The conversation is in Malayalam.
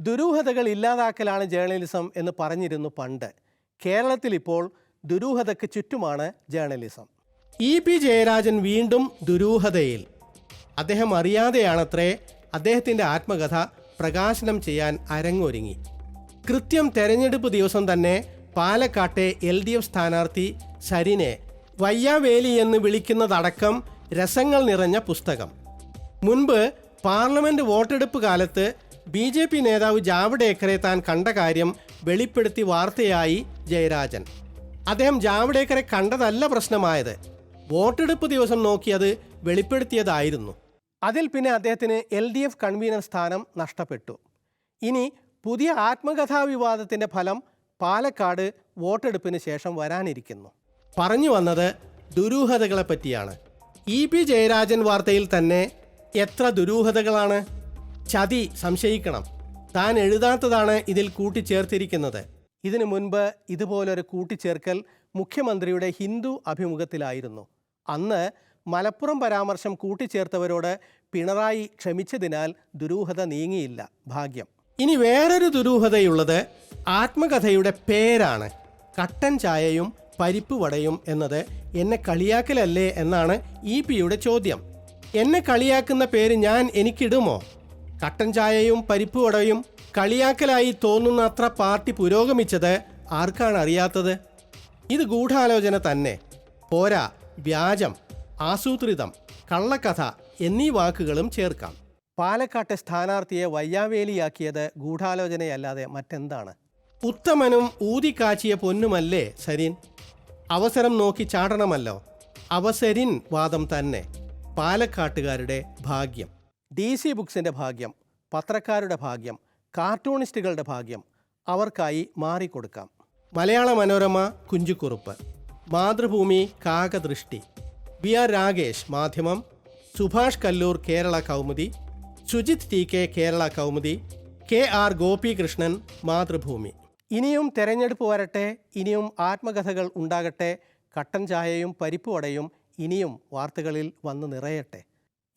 ദുരൂഹതകൾ ഇല്ലാതാക്കലാണ് ജേർണലിസം എന്ന് പറഞ്ഞിരുന്നു പണ്ട്. കേരളത്തിൽ ഇപ്പോൾ ദുരൂഹതയ്ക്ക് ചുറ്റുമാണ് ജേർണലിസം ഇ പി ജയരാജൻ വീണ്ടും ദുരൂഹതയിൽ. അദ്ദേഹം അറിയാതെയാണത്രേ അദ്ദേഹത്തിന്റെ ആത്മകഥ പ്രകാശനം ചെയ്യാൻ അരങ്ങൊരുങ്ങി. കൃത്യം തെരഞ്ഞെടുപ്പ് ദിവസം തന്നെ പാലക്കാട്ടെ എൽ ഡി എഫ് സ്ഥാനാർത്ഥി സരിനെ വയ്യാവേലി എന്ന് വിളിക്കുന്നതടക്കം രസങ്ങൾ നിറഞ്ഞ പുസ്തകം. മുൻപ് പാർലമെന്റ് വോട്ടെടുപ്പ് കാലത്ത് ബി ജെ പി നേതാവ് ജാവ്ഡേക്കറെ താൻ കണ്ട കാര്യം വെളിപ്പെടുത്തി വാർത്തയായി ജയരാജൻ. അദ്ദേഹം ജാവ്ഡേക്കറെ കണ്ടതല്ല പ്രശ്നമായത്. വോട്ടെടുപ്പ് ദിവസം നോക്കി അത് വെളിപ്പെടുത്തിയതായിരുന്നു. അതിൽ പിന്നെ അദ്ദേഹത്തിന് എൽ ഡി എഫ് കൺവീനർ സ്ഥാനം നഷ്ടപ്പെട്ടു. ഇനി പുതിയ ആത്മകഥാ വിവാദത്തിന്റെ ഫലം പാലക്കാട് വോട്ടെടുപ്പിന് ശേഷം വരാനിരിക്കുന്നു. പറഞ്ഞു വന്നത് ദുരൂഹതകളെ പറ്റിയാണ്. ഇ പി ജയരാജൻ വാർത്തയിൽ തന്നെ എത്ര ദുരൂഹതകളാണ്? ചതി സംശയിക്കണം. താൻ എഴുതാത്തതാണ് ഇതിൽ കൂട്ടിച്ചേർത്തിരിക്കുന്നത്. ഇതിനു മുൻപ് ഇതുപോലൊരു കൂട്ടിച്ചേർക്കൽ മുഖ്യമന്ത്രിയുടെ ഹിന്ദു അഭിമുഖത്തിലായിരുന്നു. അന്ന് മലപ്പുറം പരാമർശം കൂട്ടിച്ചേർത്തവരോട് പിണറായി ക്ഷമിച്ചതിനാൽ ദുരൂഹത നീങ്ങിയില്ല. ഭാഗ്യം. ഇനി വേറൊരു ദുരൂഹതയുള്ളത് ആത്മകഥയുടെ പേരാണ്. കട്ടൻ ചായയും പരിപ്പ് വടയും എന്നത് എന്നെ കളിയാക്കലല്ലേ എന്നാണ് ഇ പിയുടെ ചോദ്യം. എന്നെ കളിയാക്കുന്ന പേര് ഞാൻ എനിക്കിടുമോ? കട്ടൻ ചായയും പരിപ്പ് വടയും കളിയാക്കലായി തോന്നുന്നത്ര പാർട്ടി പുരോഗമിച്ചത് ആർക്കാണ് അറിയാത്തത്? ഇത് ഗൂഢാലോചന തന്നെ. പോരാ വ്യാജം ആസൂത്രിതം കള്ളക്കഥ എന്നീ വാക്കുകളും ചേർക്കാം. പാലക്കാട്ടെ സ്ഥാനാർത്ഥിയെ വയ്യാവേലിയാക്കിയത് ഗൂഢാലോചനയല്ലാതെ മറ്റെന്താണ്? ഉത്തമനും ഊതിക്കാച്ചിയ പൊന്നുമല്ലേ സരിൻ? അവസരം നോക്കി ചാടണമല്ലോ. അവസരിൻ വാദം തന്നെ. പാലക്കാട്ടുകാരുടെ ഭാഗ്യം. ഡി സി ബുക്സിന്റെ ഭാഗ്യം പത്രക്കാരുടെ ഭാഗ്യം കാർട്ടൂണിസ്റ്റുകളുടെ ഭാഗ്യം അവർക്കായി മാറിക്കൊടുക്കാം. Malayala Manorama Kunchukkurup Mathrubhumi Kakadrishti V R Rakesh Madhyamam Subhash Kallur Kerala Kaumudi Sujith T K Kerala Kaumudi K R Gopikrishnan Mathrubhumi. ഇനിയും തെരഞ്ഞെടുപ്പ് വരട്ടെ ഇനിയും ആത്മകഥകൾ ഉണ്ടാകട്ടെ കട്ടൻ ചായയും പരിപ്പുവടയും ഇനിയും വാർത്തകളിൽ വന്നു നിറയട്ടെ.